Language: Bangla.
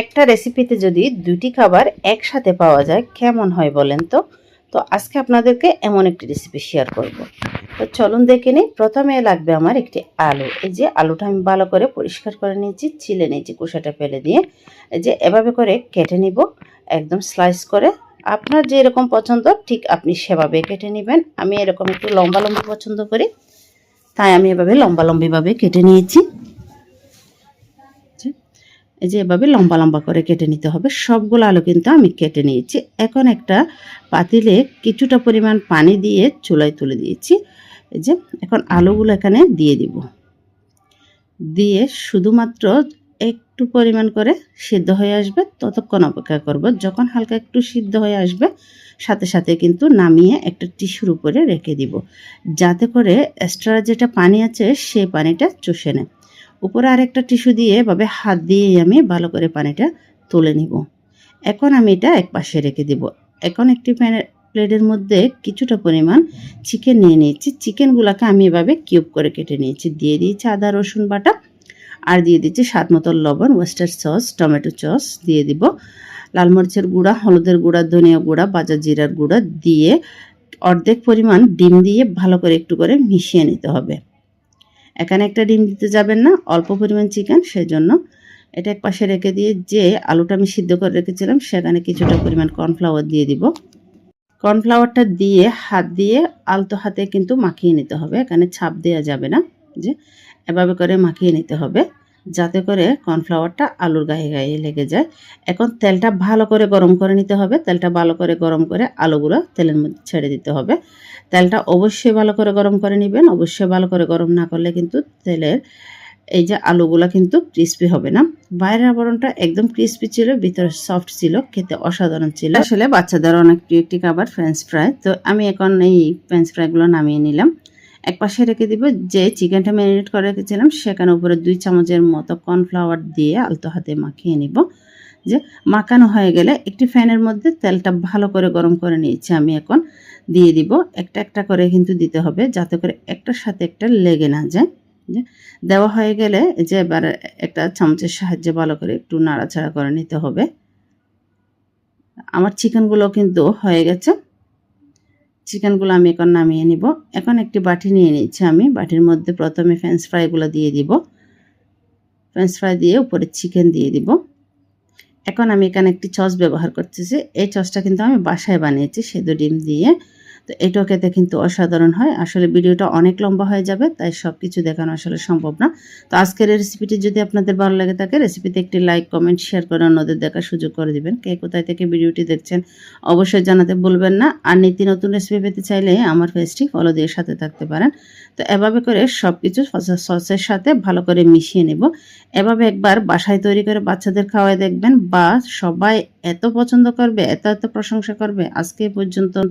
একটা রেসিপিতে যদি দুটি খাবার একসাথে পাওয়া যায়, কেমন হয় বলেন তো? তো আজকে আপনাদেরকে এমন একটি রেসিপি শেয়ার করব। তো চলুন দেখে নিই। প্রথমে লাগবে আমার একটি আলু। এই যে আলুটা আমি ভালো করে পরিষ্কার করে নিয়েছি, ছিলে নিয়েছি কুসাটা ফেলে দিয়ে। যে এভাবে করে কেটে নিব, একদম স্লাইস করে। আপনার যে এরকম পছন্দ, ঠিক আপনি সেভাবে কেটে নেবেন। আমি এরকম একটু লম্বা লম্বা পছন্দ করি, তাই আমি এভাবে লম্বা লম্বিভাবে কেটে নিয়েছি। এই যে এভাবে লম্বা লম্বা করে কেটে নিতে হবে, সবগুলো আলু কিন্তু আমি কেটে নিয়েছি। এখন একটা পাতিলে কিছুটা পরিমাণ পানি দিয়ে চুলায় তুলে দিয়েছি। এই যে, এখন আলুগুলো এখানে দিয়ে দিব। দিয়ে শুধুমাত্র একটু পরিমাণ করে সিদ্ধ হয়ে আসবে, ততক্ষণ অপেক্ষা করব। যখন হালকা একটু সিদ্ধ হয়ে আসবে, সাথে সাথে কিন্তু নামিয়ে একটা টিস্যুর উপরে রেখে দিব। যাতে করে এক্সট্রা যেটা পানি আছে, সেই পানিটা চষে নেয় উপরে আরেকটা টিস্যু দিয়ে এভাবে হাত দিয়েই আমি ভালো করে পানিটা তুলে নিব। এখন আমি এটা এক পাশে রেখে দিব। এখন একটি প্যানের প্লেটের মধ্যে কিছুটা পরিমাণ চিকেন নিয়ে নিয়েছি। চিকেনগুলোকে আমি এভাবে কিউব করে কেটে নিয়েছি। দিয়ে দিয়েছি আদা, রসুন বাটা আর দিয়ে দিচ্ছি স্বাদ মতো লবণ ওয়েস্টার সস, টমেটো সস দিয়ে দিব। লাল মরিচের গুঁড়া, হলুদের গুঁড়া, ধনিয়া গুঁড়া, বাজা জিরার গুঁড়া দিয়ে অর্ধেক পরিমাণ ডিম দিয়ে ভালো করে একটু করে মিশিয়ে নিতে হবে। এখানে একটা ডিম দিতে যাবেন না, অল্প পরিমাণ চিকেন সেই জন্য এটা এক পাশে রেখে দিয়ে যে আলুটা আমি সিদ্ধ করে রেখেছিলাম, সেখানে কিছুটা পরিমাণ কর্নফ্লাওয়ার দিয়ে দিব। কর্নফ্লাওয়ারটা দিয়ে হাত দিয়ে আলতো হাতে কিন্তু মাখিয়ে নিতে হবে, এখানে ছাপ দেওয়া যাবে না, যে এভাবে করে মাখিয়ে নিতে হবে। যাতে করে কর্নফ্লাওয়ারটা আলুর গায়ে গায়ে লেগে যায়। এখন তেলটা ভালো করে গরম করে নিতে হবে। তেলটা ভালো করে গরম করে আলুগুলো তেলের মধ্যে ছেড়ে দিতে হবে। তেলটা অবশ্যই ভালো করে গরম করে নেবেন। অবশ্যই ভালো করে গরম না করলে কিন্তু তেলের এই যে আলুগুলো কিন্তু ক্রিস্পি হবে না। বাইরের আবরণটা একদম ক্রিস্পি ছিল, ভিতরে সফট ছিল, খেতে অসাধারণ ছিল। আসলে বাচ্চাদের অনেক প্রিয় একটি খাবার ফ্রেঞ্চ ফ্রাই তো আমি এখন এই ফ্রেঞ্চ ফ্রাইগুলো নামিয়ে নিলাম। এক পাশে রেখে দিব যে চিকেনটা ম্যারিনেট করে রেখেছিলাম, সেখানে উপরে দুই চামচের মতো কর্নফ্লাওয়ার দিয়ে আলতো হাতে মাখিয়ে নিব। যে মাখানো হয়ে গেলে একটি ফ্যানের মধ্যে তেলটা ভালো করে গরম করে নিয়েছি আমি এখন। দিয়ে দিব একটা একটা করে কিন্তু দিতে হবে যাতে করে একটার সাথে একটা লেগে না যায়। যে দেওয়া হয়ে গেলে যে এবার একটা চামচের সাহায্যে ভালো করে একটু নাড়াচাড়া করে নিতে হবে। আমার চিকেনগুলো কিন্তু হয়ে গেছে। চিকেনগুলো আমি এখন নামিয়ে নিব। এখন একটি বাটি নিয়ে নিচ্ছি আমি। বাটির মধ্যে প্রথমে ফ্রেঞ্চ ফ্রাইগুলো দিয়ে দিব। ফ্রেঞ্চ ফ্রাই দিয়ে উপরে চিকেন দিয়ে দিব। এখন আমি এখানে একটি চস ব্যবহার করতেছি। এই চসটা কিন্তু আমি বাসায় বানিয়েছি সেদু ডিম দিয়ে। তো এটাও খেতে কিন্তু অসাধারণ হয়। আসলে ভিডিওটা অনেক লম্বা হয়ে যাবে, তাই সব কিছু দেখানো আসলে সম্ভব না। তো আজকের রেসিপিটি যদি আপনাদের ভালো লাগে থাকে রেসিপিতে একটি লাইক কমেন্ট শেয়ার করে অন্যদের দেখার সুযোগ করে দিবেন। কে কোথায় থেকে ভিডিওটি দেখছেন অবশ্যই জানাতে বলবেন না। আর নীতি নতুন রেসিপি পেতে চাইলে আমার পেজটি ফলো দিয়ে সাথে থাকতে পারেন। তো এভাবে করে সব কিছু সসের সাথে ভালো করে মিশিয়ে নেব। এভাবে একবার বাসায় তৈরি করে বাচ্চাদের খাওয়াই দেখবেন, বা সবাই এত পছন্দ করবে, এত এত প্রশংসা করবে, আজকে পর্যন্ত